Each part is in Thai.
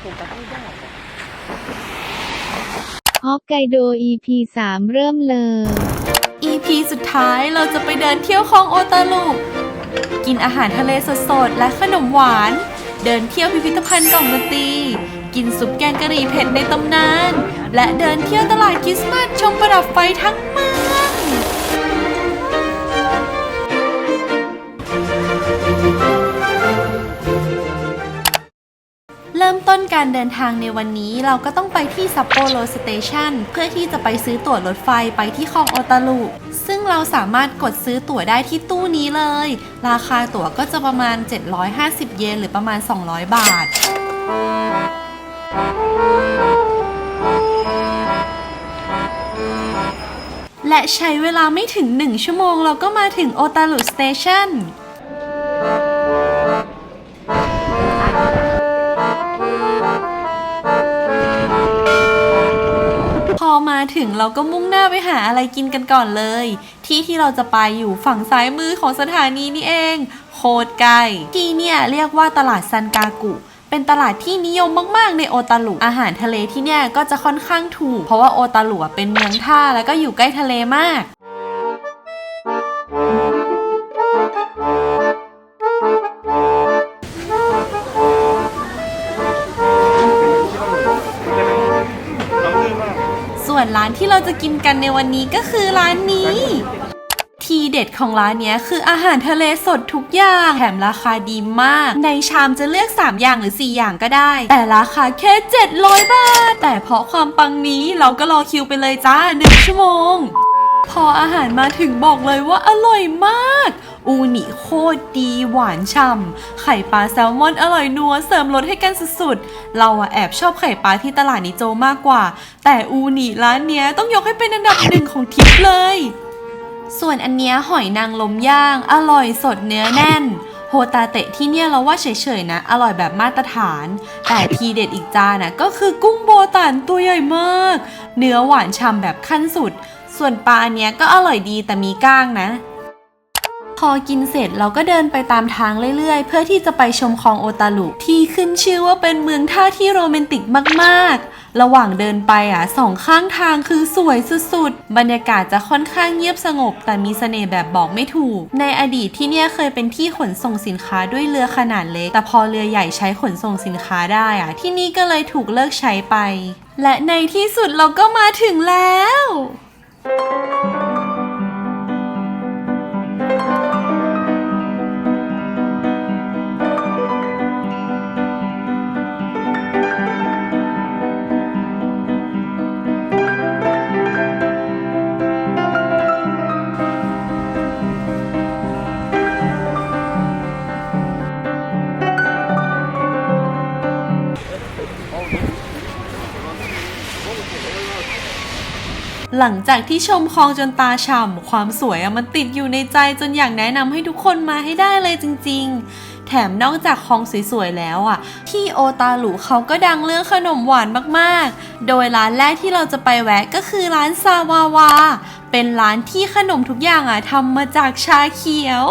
โฟกัสไม่ได้อะฮอกไกโด EP 3 เริ่มเลย EP สุดท้ายเราจะไปเดินเที่ยวคลองโอตาลุกินอาหารทะเลสดๆ และขนมหวาน เดินเที่ยวพิพิธภัณฑ์กล่องดนตรีกินซุปแกงกะหรี่เผ็ดในตำนาน และเดินเที่ยวตลาดคริสต์มาสชมประดับไฟทั้งเมือง เริ่มต้นการเดินทางในวันนี้เราก็ต้องไปที่ซัปโปโรสเตชันเพื่อที่จะไปซื้อตั๋วรถไฟไปที่คลองโอตารุซึ่งเราสามารถกดซื้อตั๋วได้ที่ตู้นี้เลย ราคาตั๋วก็จะประมาณ 750 เยนหรือประมาณ 200 บาทและใช้เวลาไม่ถึง 1 ชั่วโมงเราก็มาถึงโอตารุสเตชัน มาถึงเราก็มุ่งหน้าไปหาอะไรกินกันก่อนเลย ที่ที่เราจะไปอยู่ฝั่งซ้ายมือของสถานีนี่เอง โคตรไกลที่เนี่ยเรียกว่าตลาดซันกากุเป็นตลาดที่นิยมมากๆ ในโอตารุอาหารทะเลที่เนี่ยก็จะค่อนข้างถูก เพราะว่าโอตารุเป็นเมืองท่าแล้วก็อยู่ใกล้ทะเลมาก ร้านที่เราจะกินกันในวันนี้ก็คือร้านนี้ ทีเด็ดของร้านเนี้ยคืออาหารทะเลสดทุกอย่าง แถมราคาดีมาก ในชามจะเลือก 3 อย่างหรือ 4 อย่างก็ได้ แต่ราคาแค่ 700 บาท แต่เพราะความปังนี้เราก็รอคิวไปเลยจ้า 1 ชั่วโมง พออาหารมาถึงบอกเลยว่าอร่อยมาก อูนิโคตรดีหวานฉ่ำไข่ปลาแซลมอนอร่อยนัวเสริมรสให้กันสุดๆ เราอะแอบชอบไข่ปลาที่ตลาดนิโจมากกว่า แต่อูนิร้านเนี้ยต้องยกให้เป็นอันดับหนึ่งของทริปเลย ส่วนอันเนี้ยหอยนางรมย่าง อร่อยสดเนื้อแน่นโฮตาเตะที่เนี่ยเราว่าเฉยๆนะ อร่อยแบบมาตรฐาน แต่ทีเด็ดอีกจานนะก็คือกุ้งโบตันตัวใหญ่มาก เนื้อหวานฉ่ำแบบขั้นสุด ส่วนปลาอันเนี้ยก็อร่อยดีแต่มีก้างนะ พอกินเสร็จเราก็เดินไปตามทางเรื่อยๆ เพื่อที่จะไปชมคลองโอตารุที่ขึ้นชื่อว่าเป็นเมืองท่าที่โรแมนติกมากๆ ระหว่างเดินไปอะสองข้างทางคือสวยสุดๆ บรรยากาศจะค่อนข้างเงียบสงบ แต่มีเสน่ห์แบบบอกไม่ถูก ในอดีตที่เนี่ยเคยเป็นที่ขนส่งสินค้าด้วยเรือขนาดเล็ก แต่พอเรือใหญ่ใช้ขนส่งสินค้าได้อะที่นี่ก็เลยถูกเลิกใช้ไป และในที่สุดเราก็มาถึงแล้ว หลังจากที่ชมคลองจนตาฉ่ำความสวยอะมันติดอยู่ในใจจนอยากแนะนำให้ทุกคนมาให้ได้เลยจริง ๆ แถมนอกจากคลองสวยๆแล้วอะ ที่โอตาหลูเขาก็ดังเรื่องขนมหวานมากๆ โดยร้านแรกที่เราจะไปแวะก็คือร้านซาวาวา เป็นร้านที่ขนมทุกอย่างอะทำมาจากชาเขียว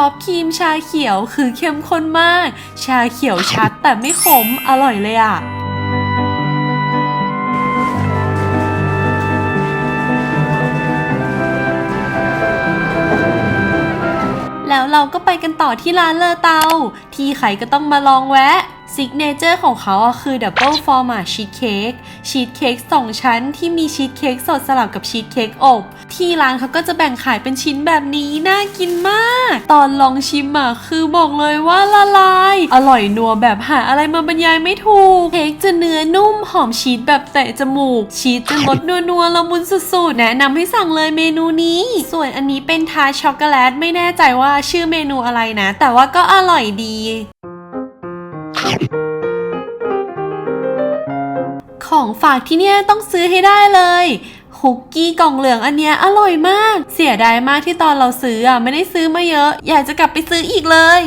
ซอฟครีมชาเขียวคือเข้มข้นมาก ชาเขียวชัดแต่ไม่ขม อร่อยเลยอะแล้วเราก็ไปกันต่อที่ร้านเลอเตา ที่ใครก็ต้องมาลองแวะ ซิกเนเจอร์ของเขาอะคือดับเบิลฟอร์มาชีสเค้กชีสเค้กสองชั้นที่มีชีสเค้กสดสลับกับชีสเค้กอบ ที่ร้านเขาก็จะแบ่งขายเป็นชิ้นแบบนี้ น่ากินมาก ตอนลองชิมอะคือบอกเลยว่าละลาย อร่อยนัวแบบหาอะไรมาบรรยายไม่ถูก เค้กจะเนื้อนุ่มหอมชีสแบบเตะจมูก ชีสจะรสนัวๆละมุนสุดๆ แนะนำให้สั่งเลยเมนูนี้ ส่วนอันนี้เป็นทาร์ช็อกโกแลตไม่แน่ใจว่าชื่อเมนูอะไรนะ แต่ว่าก็อร่อยดี ของฝากที่เนี่ยต้องซื้อให้ได้เลยคุกกี้กล่องเหลืองอันเนี้ยอร่อยมาก เสียดายมากที่ตอนเราซื้ออะไม่ได้ซื้อมาเยอะ อยากจะกลับไปซื้ออีกเลย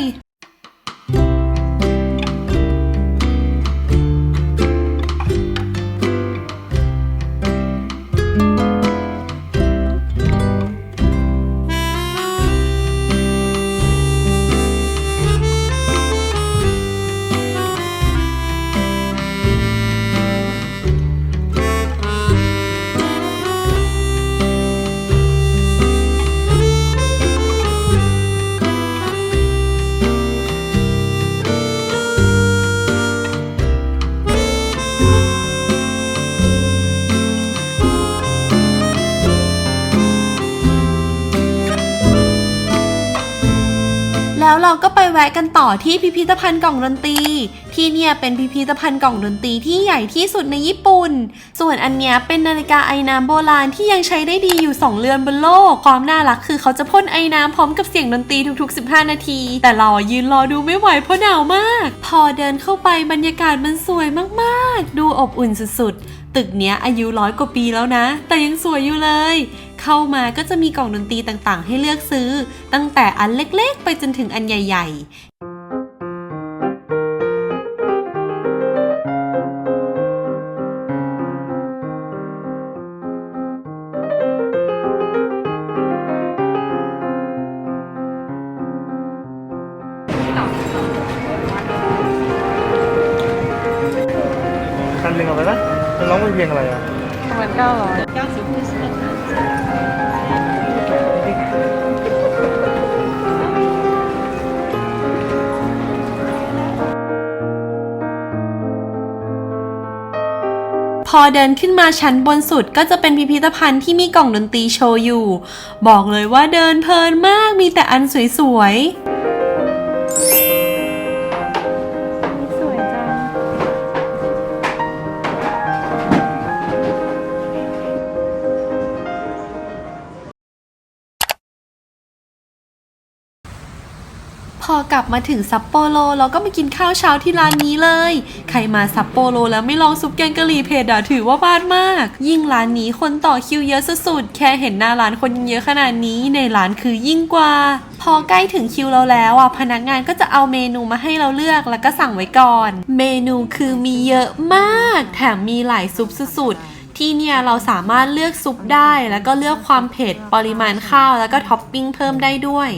แวะกันต่อที่พิพิธภัณฑ์กล่องดนตรี ที่เนี่ยเป็นพิพิธภัณฑ์กล่องดนตรีที่ใหญ่ที่สุดในญี่ปุ่น ส่วนอันเนี้ยเป็นนาฬิกาไอน้ำโบราณที่ยังใช้ได้ดีอยู่ 2 เรือนบนโลก ความน่ารักคือเขาจะพ่นไอน้ำพร้อมกับเสียงดนตรีทุก ๆ 15 นาที แต่เราอะยืนรอดูไม่ไหวเพราะหนาวมาก พอเดินเข้าไปบรรยากาศมันสวยมากๆ ดูอบอุ่นสุดๆ ตึกเนี้ยอายุร้อยกว่าปีแล้วนะ แต่ยังสวยอยู่เลย เข้ามาก็จะมีกล่องดนตรีต่างๆ ให้เลือกซื้อ ตั้งแต่อันเล็กๆ ไปจนถึงอันใหญ่ ๆคันหนึ่งเอาไปปะมันร้องเป็นเพลงอะไรอะประมาณเก้าร้อ พอเดินขึ้นมาชั้นบนสุดก็จะเป็นพิพิธภัณฑ์ที่มีกล่องดนตรีโชว์อยู่ บอกเลยว่าเดินเพลินมากมีแต่อันสวยๆ อกลับมาถึงซัปโปโรเราก็มากินข้าวเช้าที่ร้านนี้เลย ใครมาซัปโปโรแล้วไม่ลองซุปแกงกะหรี่เผ็ดอะถือว่าพลาดมาก ยิ่งร้านนี้คนต่อคิวเยอะสุดๆแค่เห็นหน้าร้านคนเยอะขนาดนี้ในร้านคือยิ่งกว่า พอใกล้ถึงคิวเราแล้วอะพนักงานก็จะเอาเมนูมาให้เราเลือกแล้วก็สั่งไว้ก่อน เมนูคือมีเยอะมาก แถมมีหลายซุปสุดๆที่เนี่ยเราสามารถเลือกซุปได้ แล้วก็เลือกความเผ็ด ปริมาณข้าว แล้วก็ท็อปปิ้งเพิ่มได้ด้วย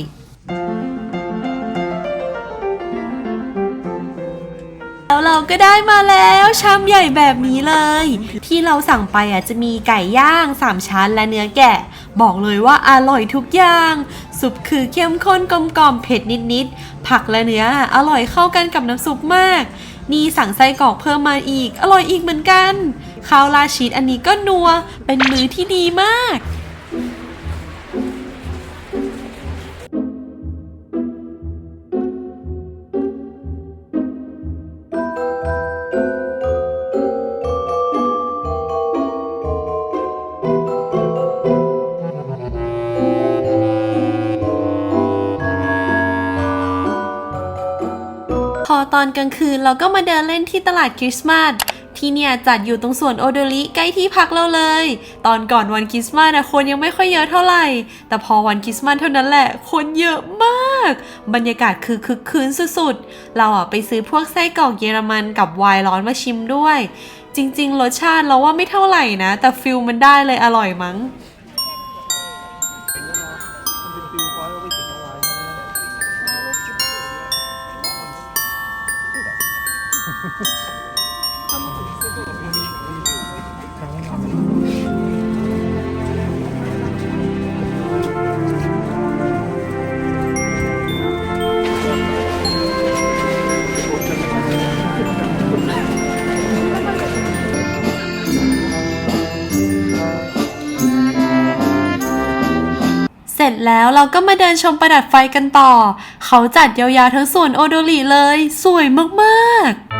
แล้วเราก็ได้มาแล้วชามใหญ่แบบนี้เลย ที่เราสั่งไปอะจะมีไก่ย่าง3ชั้นและเนื้อแกะ บอกเลยว่าอร่อยทุกอย่าง ซุปคือเข้มข้นกลมกล่อมเผ็ดนิดๆผักและเนื้ออร่อยเข้ากันกับน้ำซุปมาก นี่สั่งไส้กรอกเพิ่มมาอีก อร่อยอีกเหมือนกันข้าวราชีสอันนี้ก็นัวเป็นมื้อที่ดีมาก อตอนกลางคืนเราก็มาเดินเล่นที่ตลาดคริสต์มาสที่เนี่ยจัดอยู่ตรงสวนโอโดริใกล้ที่พักเราเลย ตอนก่อนวันคริสต์มาสนะคนยังไม่ค่อยเยอะเท่าไหร่ แต่พอวันคริสต์มาสเท่านั้นแหละ คนเยอะมาก บรรยากาศคือคึกคืนสุดๆ เราอะไปซื้อพวกไส้กรอกเยอรมันกับไวน์ร้อนมาชิมด้วย จริงๆ รสชาติเราว่าไม่เท่าไหร่นะ แต่ฟิลมันได้เลยอร่อยมั้ง แล้วเราก็มาเดินชมประดับไฟกันต่อ เขาจัดยาวๆทั้งส่วนโอโดริเลย สวยมากๆ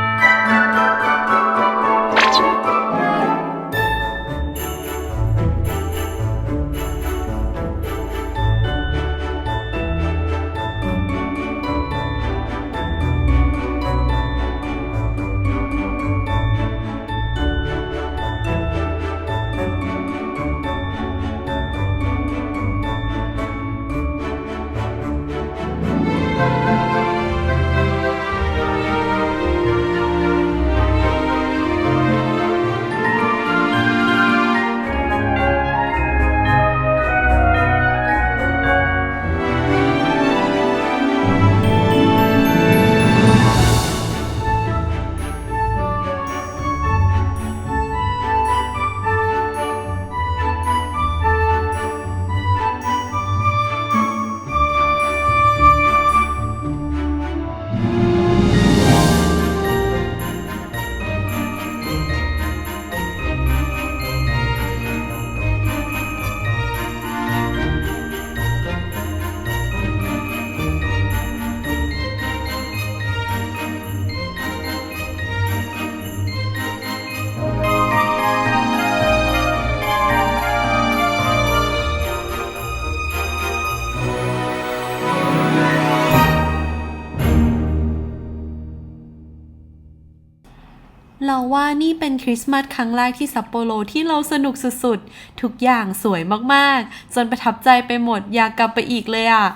ว่านี่เป็นคริสต์มาสครั้งแรกที่ซัปโปโรที่เราสนุกสุดๆ ทุกอย่างสวยมากๆ จนประทับใจไปหมดอยากกลับไปอีกเลยอะ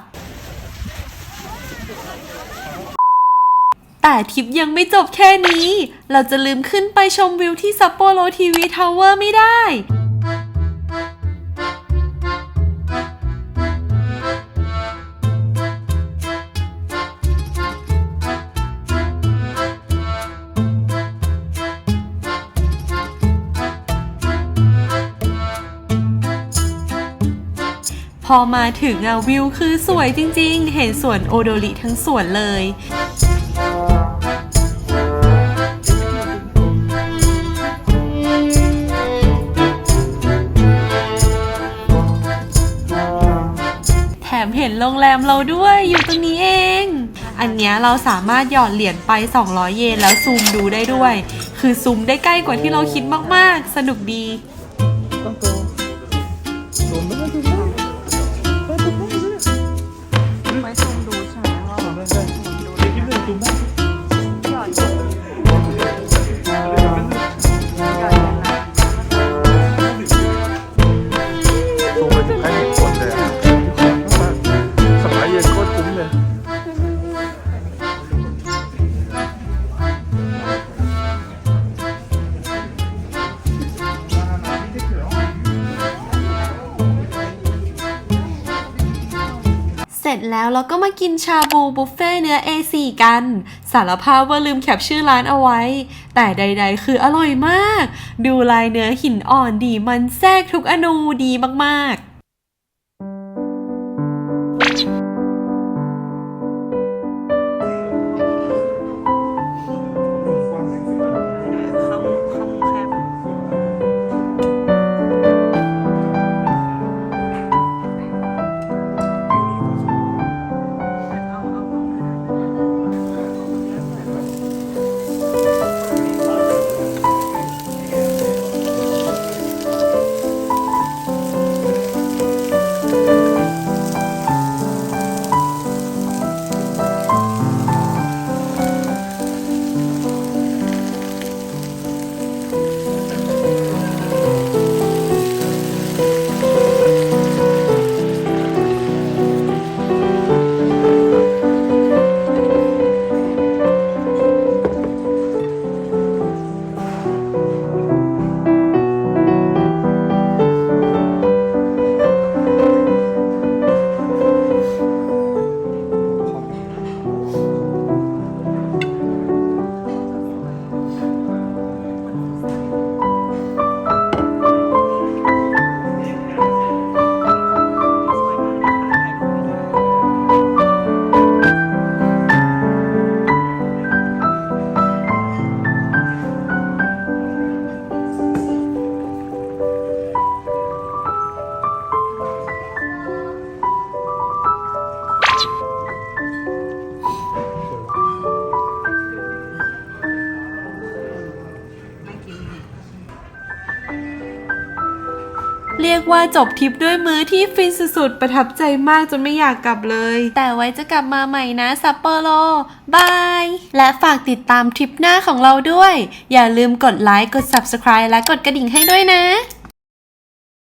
แต่ทริปยังไม่จบแค่นี้ เราจะลืมขึ้นไปชมวิวที่ซัปโปโรทีวีทาวเวอร์ไม่ได้ พอมาถึงอะวิวคือสวยจริง ๆ เห็นสวนโอโดริทั้งสวนเลย แถมเห็นโรงแรมเราด้วยอยู่ตรงนี้เอง อันเนี้ยเราสามารถหยอดเหรียญไป 200 เยนแล้วซูมดูได้ด้วย คือซูมได้ใกล้กว่าที่เราคิดมากๆ สนุกดีต้อ แล้วเราก็มากินชาบูบุฟเฟ่เนื้อ A4 กัน สารภาพว่าลืมแคปชื่อร้านเอาไว้ แต่ใด ๆ คืออร่อยมาก ดูลายเนื้อหินอ่อนดีมันแทรกทุกอนูดีมากๆ ว่าจบทริปด้วยมื้อที่ฟินสุดๆ ประทับใจมากจนไม่อยากกลับเลย แต่ไว้จะกลับมาใหม่นะซัปโปโรบาย และฝากติดตามทริปหน้าของเราด้วย อย่าลืมกดไลค์ กด Subscribe และกดกระดิ่งให้ด้วยนะ